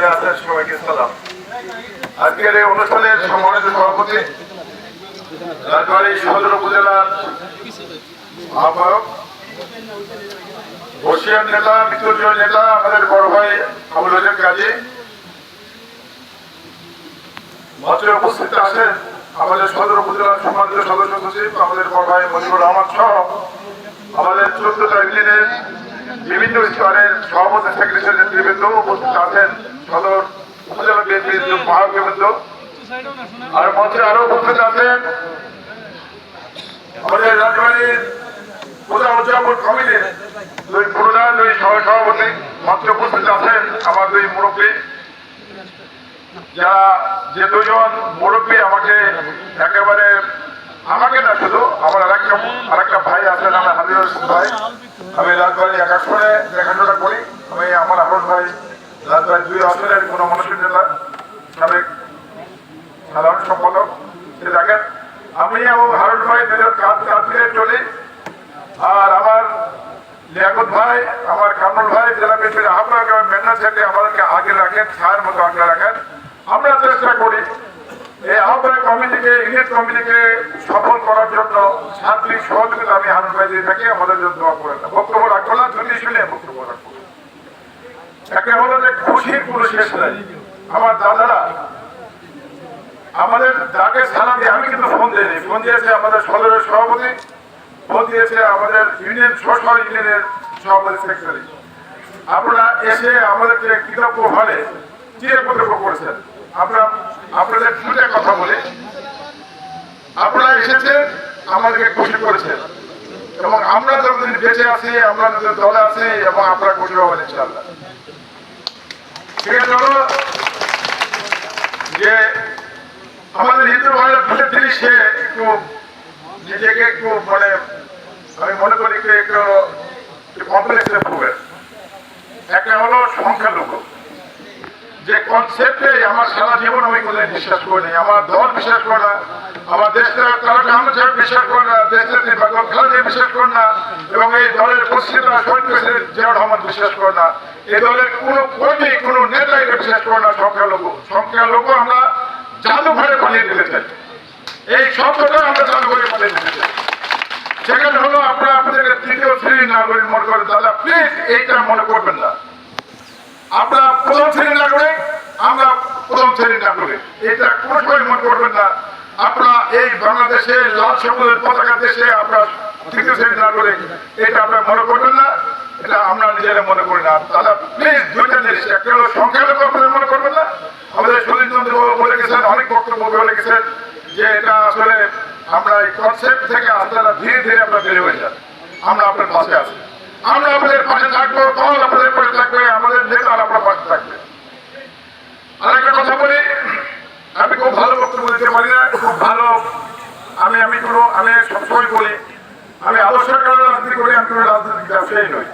বাইরে আছেন সবাইকে সালাম। আজকের এই অনুষ্ঠানের সম্মানিত সভাপতি রাজবাড়ী সদর উপজেলার আহ্বায়ক বর্ষিয়ান নেতা বিতর্জয় নেতা, আমাদের বড় ভাই আবুল হোসেন কাজী। মঞ্চে উপস্থিত আছেন আমাদের সদর উপজেলার সম্মানিত সদস্য সচিব, আমাদের বড় ভাই মজিবুর রহমান সহ আমাদের চোদ্দটা ইউনিয়নের বিভিন্ন স্তরের সভাপতি সেক্রেটারি নেতৃবৃন্দ উপস্থিত আছেন। সদর উপজেলা বিএনপির মহাবৃন্দ আর মঞ্চে আরও উপস্থিত আছেন আমাদের রাজবাড়ির পূজা উদযাপন কমিটির দুই প্রধান, দুই সভাপতি। মঞ্চে উপস্থিত আছেন আমার দুই মুরব্বী। যারা যে দুজন মুরব্বী আমাকে একেবারে আমাকে না শুধু, আমার আরেকটা আরেকটা ভাই আছেন আমার রহমান ভাই। আমি রাজবাড়ি এক আসনে দেখাশোনা করি, আমি আমার হারুন ভাই রাজবাড়ি দুই আসনের কোনো মানুষের নেতা, সাবেক সাধারণ সম্পাদক, সে দেখেন, আমি এবং হারুন ভাই দুজন কাজ কাজ দিয়ে চলি। আর আমার লিয়াকত ভাই, আমার কামরুল ভাই, জেলা বিএনপির আহ্বায়ক এবং মেঘনা সাহেবকে আমাদেরকে আগে রাখেন, ছায়ের মতো আগে রাখেন। আমরা চেষ্টা করি এই আহ্বায়ক কমিটিকে ইউনিট কমিটিকে সফল করার জন্য সার্বিক সহযোগিতা আমি হারুন দিয়ে থাকি, আমাদের জন্য দোয়া করেন বক্তব্য রাখব না যদি শুনে বক্তব্য রাখব। একে হলো যে খুশির কোনো শেষ নাই। আমার দাদারা, আমাদের যাকে সালাম দিয়ে আমি কিন্তু ফোন দিইনি। ফোন দিয়েছে আমাদের সদরের সভাপতি, ফোন দিয়েছে আমাদের ইউনিয়ন স্ব ইউনিয়নের সভাপতি সেক্রেটারি। আপনারা এসে আমাদেরকে কৃতজ্ঞ হলে চিরে কর্তব্য করেছেন। আপনাদের দুটা কথা বলে। আপনারা এসেছেন, আমাদেরকে খুশি করেছেন। এবং আমরা যতদিন বেঁচে আছি, আমরা যাদের দলে আছি, এবং আপনারা খুশি হবেন ইনশাল্লাহ ঠিক আছে যে আমাদের হিন্দু ভাইয়ের দুটো জিনিস সে একটু নিজেকে একটু মানে আমি মনে করি একটু কমপ্লেক্সে ভুগেন। একটা হলো সংখ্যালঘু। যে কনসেপ্টে আমার সারা জীবন আমি কোথায় বিশ্বাস করিনি আমার দল বিশ্বাস করে না, আমার দেশটা তারা বিশ্বাস করে না দেশের বেগম খালেদা বিশ্বাস করে না, এবং এই দলের পশ্চিমা বিশ্বাস করে না। এই দলের কোনো কর্মী, কোনো নেতা এটা বিশ্বাস করে না সংখ্যালঘু সংখ্যালঘু আমরা জাদুঘরে বানিয়ে দিতে চাই। এই শব্দটা আমরা জাদুঘরে বানিয়ে দিতে চাই। সেখানে হলো আপনারা আপনাদের তৃতীয় শ্রেণির নাগরিক মনে করেন, দাদা প্লিজ এইটা মনে করবেন না। আমরা প্রথম শ্রেণির নাগরিক, আমরা প্রথম শ্রেণির নাগরিক। এটা কোনো সময় মনে করবেন না। আপনারা এই বাংলাদেশে লাল সবুজের পতাকা দেশে আপনার তৃতীয় শ্রেণির নাগরিক। এটা আপনারা মনে করবেন না। এটা আমরা নিজেরা মনে করি না। তাহলে প্লিজ দুইটা জিনিস। একটা হলো সংখ্যালঘু আপনারা মনে করবেন না। আমাদের সুনীল চন্দ্র বাবু বলে গেছেন, অনেক বক্তব্য বলে গেছেন যে এটা আসলে আমরা এই কনসেপ্ট থেকে আপনারা ধীরে ধীরে আমরা বের হয়ে যান আমরা আপনার পাশে আছি। আমরা আপনাদের পাশে থাকব দল আপনাদের পাশে থাকবে আমাদের নেতা আপনার পাশে থাকবে। আরেকটা কথা বলি, আমি খুব ভালো বক্তব্য দিতে পারি না, খুব ভালো। আমি আমি কোনো, আমি সবসময় বলি, আমি আদর্শের কারণে রাজনীতি করি আমি কোনো রাজনৈতিক ব্যবসায়ী নই।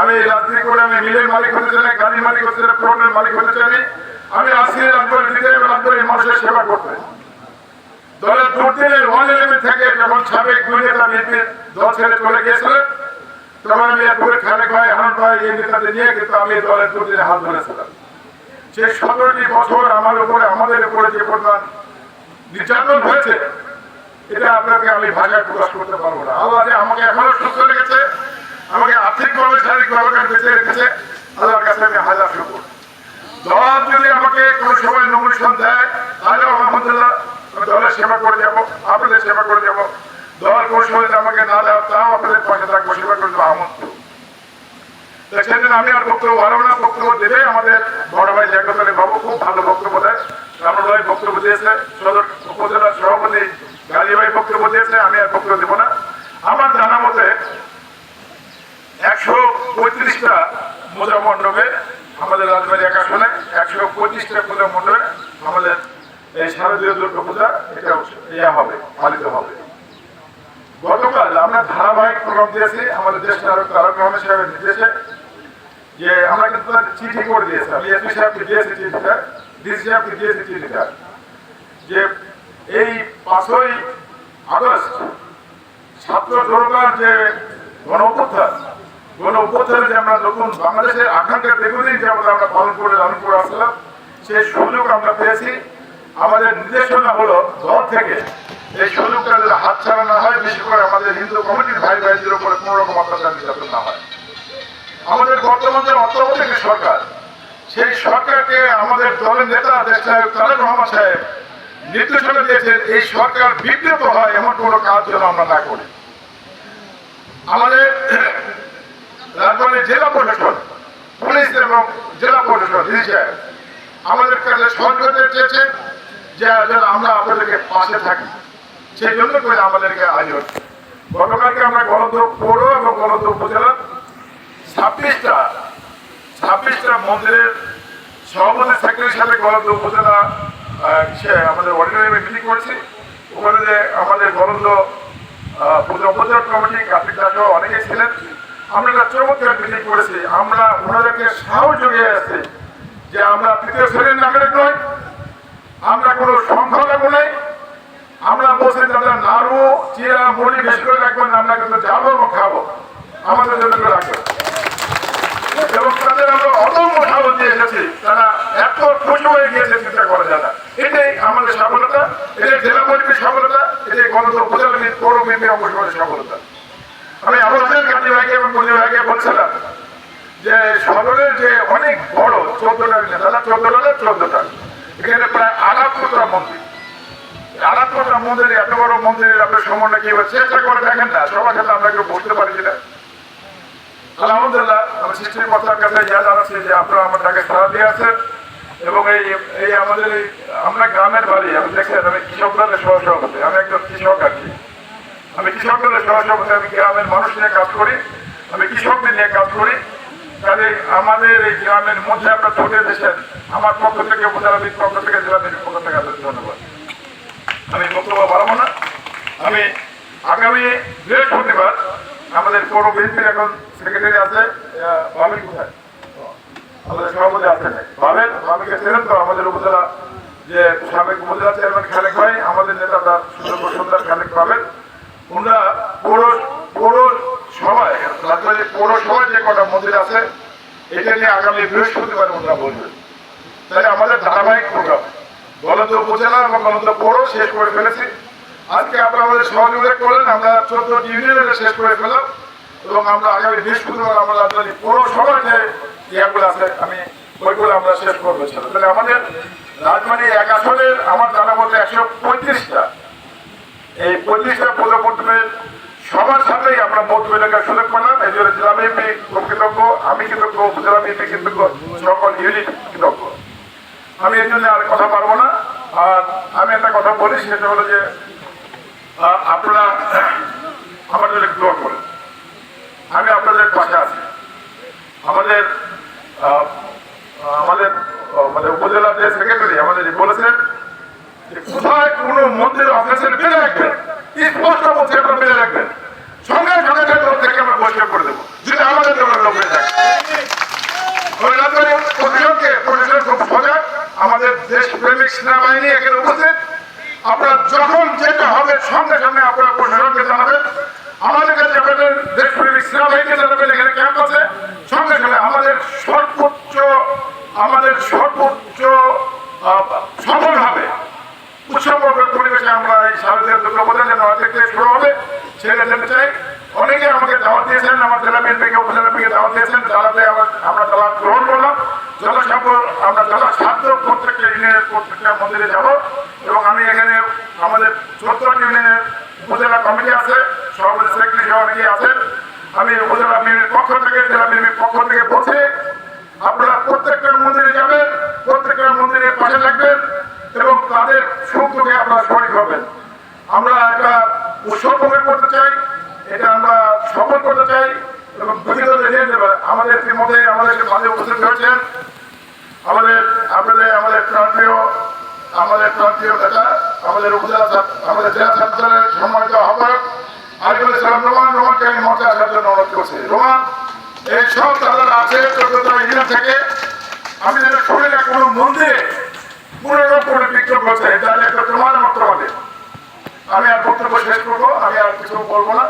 আমি রাজনীতি করে আমি মিলের মালিক হতে চাই, গাড়ির মালিক হতে চাই প্লটের মালিক হতে চাই, আমি রাজবাড়ি দিতে এবং মানুষের সেবা করতে। দলের দুর্দিনের ইলেভেন থেকে যখন সাবেক দুই নেতা বিএনপির দল ছেড়ে চলে গিয়েছিলেন আমি একবারে খালেক ভাই হারুন ভাই এই নেতাদের নিয়ে কিন্তু আমি দলের দুর্দিনে হাত ধরেছিলাম যে সতেরোটি বছর আমার উপরে, আমাদের উপরে যে পরিমাণ নির্যাতন হয়েছে, এটা আপনাকে আমি ভাষায় প্রকাশ করতে পারব না। আল্লাহ যে আমাকে এখনও সুস্থ রেখেছে, আমাকে আর্থিকভাবে, শারীরিকভাবে বেঁচে রেখেছে আল্লাহর কাছে আমি হাজার শুকুর। দল যদি আমাকে কোনো সময় নমিনেশন দেয়, তাহলে আলহামদুলিল্লাহ দলের সেবা করে যাব, আপনাদের সেবা করে যাব। আমাকে না দেয় তাও আপনাদের পাশে থাকব। সেবা করে দেবো আমি আর বক্তব্য না, বক্তব্য দেবে আমাদের বড় ভাই জাগত বাবু, খুব ভালো বক্তব্য দেয়। রামন ভাই বক্তব্য দিয়েছে, সদর উপজেলার সভাপতি গাজী ভাই বক্তব্য দিয়েছে, আমি আর বক্তব্য দেবো না। আমার জানা মতে একশো পঁয়ত্রিশটা পূজা মণ্ডপে আমাদের রাজবাড়ি এক একশো পঁয়ত্রিশটা পূজা মণ্ডপে আমাদের এই শারদীয় দুর্গা পূজা এটা ইয়া হবে, পালিত হবে। আমরা ধারাবাহিক প্রোগ্রাম দিয়েছি, আমাদের দেশ নায়ক তারক রহমান সাহেবের নির্দেশে, যে আমরা কিন্তু চিঠি করে দিয়েছি আমি এসপি সাহেবকে দিয়েছি চিঠিটা, ডিসি সাহেবকে দিয়েছি চিঠিটা, যে এই পাঁচই আগস্ট ছাত্র জনতার যে গণ অভ্যুত্থান কোন উপচারে যে আমরা নতুন বাংলাদেশের আকাঙ্ক্ষা দীর্ঘদিন যে আমরা আমরা পালন করে, লালন করে আসলাম, সেই সুযোগ আমরা পেয়েছি। আমাদের নির্দেশনা হলো, দল থেকে এই সুযোগটা যাতে হাত ছাড়া না হয় বিশেষ করে আমাদের হিন্দু কমিটির ভাই ভাইদের উপরে কোনো রকম অত্যাচার নির্যাতন না হয়। আমাদের বর্তমান যে অন্তর্বর্তী সরকার, সেই সরকারকে আমাদের দলের নেতা, দেশ নায়ক তারেক রহমান সাহেব নির্দেশনা দিয়েছেন, এই সরকার বিব্রত হয়, এমন কোনো কাজ যেন আমরা না করি। আমাদের রাজধানীর জেলা প্রশাসন, পুলিশ এবং জেলা প্রশাসন আমাদের কাছে সহযোগিতা চেয়েছেন যে আমরা আপনাদেরকে পাশে থাকি। সেই জন্য করে আমাদেরকে আয়োজন। গতকালকে আমরা গণত পৌর এবং গণত উপজেলা ছাব্বিশটা ছাব্বিশটা মন্দিরের সভাপতি সেক্রেটারির সাথে গণত উপজেলা আমাদের অর্ডিনারি মিটিং করেছি। ওখানে যে আমাদের গণত পুজো উপজেলা কমিটি, কার্তিক দাসও অনেকেই ছিলেন। আমরা একটা চমৎকার মিটিং করেছি। আমরা ওনাদেরকে সাহস জুগিয়ে আছি যে আমরা তৃতীয় শ্রেণির নাগরিক নয় আমরা কোনো সংখ্যালঘু নেই। নাড়ু চিরা মুড়ি বেশি করে রাখবেন আমরা কিন্তু যাব এবং খাব। আমাদের জন্য রাখবেন। এবং তাদের আমরা অদম্য সাহস দিয়ে এসেছি। তারা এত খুশি হয়ে গিয়েছে চিন্তা করা যায় না। এটাই আমাদের সফলতা, এটাই জেলা পরিবেশ সফলতা, এটাই গণত উপজেলা পৌর বিপি সফলতা। আমি আমাদের গান্ধী ভাইকে এবং মন্দির ভাইকে বলছিলাম যে সদরের যে অনেক বড় চোদ্দটা নেতা চোদ্দটা চোদ্দটা। এখানে প্রায় আটাত্তরটা মন্দির আটাত্তরটা মন্দিরে এত বড় মন্দিরের আপনার সমন্বয় কীভাবে চেষ্টা করে দেখেন না, সবার সাথে আমরা কেউ বসতে পারি কিনা? আলহামদুলিল্লাহ আমি সৃষ্টির কর্তার কাছে ইয়া যে আপনারা আমার তাকে সারা দিয়ে আছেন এবং এই এই আমাদের এই, আমরা গ্রামের বাড়ি আমি দেখছেন, আমি কৃষক দলের সহ আমি একজন কৃষক আর কি। আমি কৃষক দলের সহ আমি গ্রামের মানুষ নিয়ে কাজ করি, আমি কৃষকদের নিয়ে কাজ করি। কাজে আমাদের এই গ্রামের মধ্যে আপনার ছুটে এসেছেন। আমার পক্ষ থেকে উপজেলাবিদ পক্ষ থেকে জেলাবিদ পক্ষ থেকে, ধন্যবাদ। আমি বক্তব্য বাড়াবো না। আমি আগামী বৃহস্পতিবার আমাদের পৌর বিএনপির এখন সেক্রেটারি আছে আহ, কোথায়? আমাদের সভাপতি আছেন বামের বামেকে চেনেন তো আমাদের উপজেলা যে সাবেক উপজেলা চেয়ারম্যান খালেক ভাই আমাদের নেতাটা সুন্দর সুন্দর খালেক পাবেন। ওনারা পৌর পৌর সভায় রাজবাড়ির পৌরসভায় যে কটা মন্দির আছে এটা নিয়ে আগামী বৃহস্পতিবার ওনারা বলবেন। তাই আমাদের ধারাবাহিক প্রোগ্রাম গণত উপজেলা এবং গণত পৌর শেষ করে ফেলেছি। আজকে আপনারা আমাদের সহযোগিতা করলেন, আমরা চোদ্দ ইউনিয়নের শেষ করে ফেলাম এবং আমরা আগামী বৃহস্পতিবার আমরা রাজধানী পৌরসভায় যে ইয়াগুলো আছে, আমি ওইগুলো আমরা শেষ করব তাহলে আমাদের রাজধানী এক আসনের আমার জানা মধ্যে একশো পঁয়ত্রিশটা। এই পঁয়ত্রিশটা পৌর পর্যটনের সবার সাথেই আমরা মত এলাকার সুযোগ পেলাম। এই জন্য জেলা বিএনপি কৃতজ্ঞ আমি কৃতজ্ঞ, উপজেলা বিএনপি কৃতজ্ঞ, সকল ইউনিট কৃতজ্ঞ। আমি এই জন্য আর কথা পারব না। আর আমি একটা কথা বলি, সেটা হলো যে আপনারা আমাদের দোয়া করেন। আমি আপনাদের পাশে আছি। আমাদের আমাদের মানে উপজেলা যে সেক্রেটারি আমাদের বলেছেন কোথায় কোনো মন্দির অফিসের বেড়ে রাখবেন? স্পষ্ট বলছে, আপনারা বেড়ে রাখবেন। সঙ্গে সঙ্গে তরফ থেকে আমরা পরিষ্কার করে দেবো। যদি আমাদের দলের লোক হয়ে রাজবাড়ির প্রশাসনকে প্রশাসন খুব সজাগ আমাদের দেশ প্রেমিক সেনাবাহিনী এখানে উপস্থিত। আপনারা যখন যেটা হবে সঙ্গে সঙ্গে আপনারা প্রশাসনকে জানাবেন। আমাদের কাছে আপনাদের দেশ প্রেমিক সেনাবাহিনীকে জানাবেন এখানে ক্যাম্প আছে। সঙ্গে সঙ্গে আমাদের সর্বোচ্চ আমাদের সর্বোচ্চ আহ, হবে। উৎসবমুখর পরিবেশে আমরা এই শারদীয় দুর্গাপূজা যেন অনেক শুরু হবে সেটা জানতে চাই। অনেকে আমাকে দাওয়াত দিয়েছেন, আমার জেলা বিএনপিকে, উপজেলা বিএনপিকে দাওয়াত দিয়েছেন তারাতে আমার দাওয়াত গ্রহণ করলাম। জনসংখ্য আমরা ছাত্র প্রত্যেকটা ইউনিয়নের প্রত্যেকটা মন্দিরে যাব এবং আমি এখানে আমাদের চোদ্দ ইউনিয়নের উপজেলা কমিটি আছে, সভাপতি সেক্রেটারি অনেকেই আছেন আমি উপজেলা বিএনপির পক্ষ থেকে, জেলা বিএনপির পক্ষ থেকে বলছি, আপনারা প্রত্যেকটা মন্দিরে যাবেন, প্রত্যেকটা মন্দিরের পাশে থাকবেন এবং তাদের সুখ দুঃখে আপনারা শরিক হবেন আমরা একটা উৎসব প্রকাশ করতে চাই এটা আমরা সফল করতে চাই এবং বিভিন্ন দেখিয়ে দেবে আমাদের ইতিমধ্যে আমাদের মাঝে উপস্থিত হয়েছেন আমাদের, আপনাদের, আমাদের প্রান্তীয় আমাদের প্রান্তীয় নেতা, আমাদের আমাদের জেলা ছাত্রের সম্মানিত আহ্বায়ক আমি আর বক্তব্য শেষ করব, আমি আর কিছু বলব না।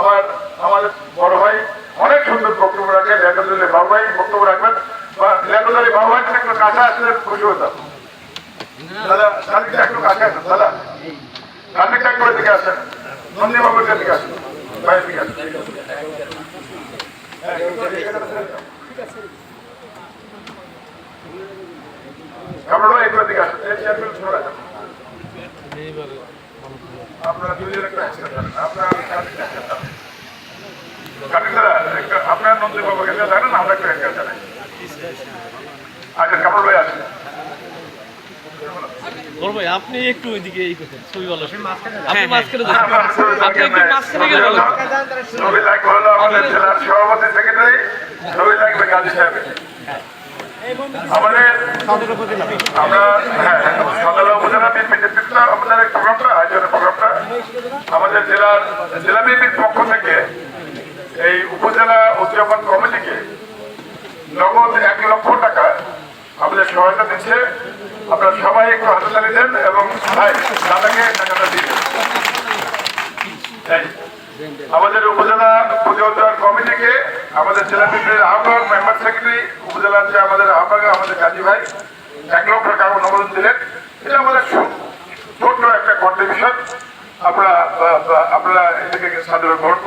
আমার আমাদের বড় ভাই অনেক সুন্দর বক্তব্য রাখে লেখাদুলি বাবাই বক্তব্য রাখবেন। বা লেখাদুলি বাবুভাই থেকে একটু কাছে আসলে খুশি হতাম। দাদা একটু কাছে আসেন, দাদা। সাদিকটা একটু দিকে ভাইয়ের দিকে একটু আপনার সাদিকটা একসাথে যান। কাটিদারা, একটা- আপনার মন্ত্রী বাবু এখানে জানেন আমরা একটু একা জানাই। আচ্ছা কাপড় ভাই আপনি একটু ওইদিকে এই করতেন ছবি ভালো আপনি হ্যাঁ, মাঝখানে হ্যাঁ, আপনি একটু মাঝখানে গেলে ভালো ছবি লাগবে হলো আমাদের জেলার সভাপতি সেক্রেটারি ছবি লাগবে গাজী সাহেবের। আমাদের আমরা হ্যাঁ সদর উপজেলা বিএনপি আমাদের প্রোগ্রামটা আয়োজনের প্রোগ্রামটা আমাদের জেলার জেলা বিএনপির পক্ষ থেকে এই উপজেলা উদযাপন কমিটিকে নগদ এক লক্ষ টাকা আমাদের সহায়তা দিচ্ছে। আপনারা সবাই একটু হাততালি দেন এবং দাদাকে টাকাটা দিয়ে আমাদের উপজেলা পুজো উদ্যান কমিটিকে আমাদের জেলা বিএনপির আহ্বায়ক মেম্বার সেক্রেটারি উপজেলার যে আমাদের আহ্বায়ক, আমাদের গাজী ভাই, এক লক্ষ টাকা অনুমোদন দিলেন। এটা আমাদের ছোট্ট একটা কন্ট্রিবিউশন আপনারা আপনারা এটাকে সাদরে গ্রহণ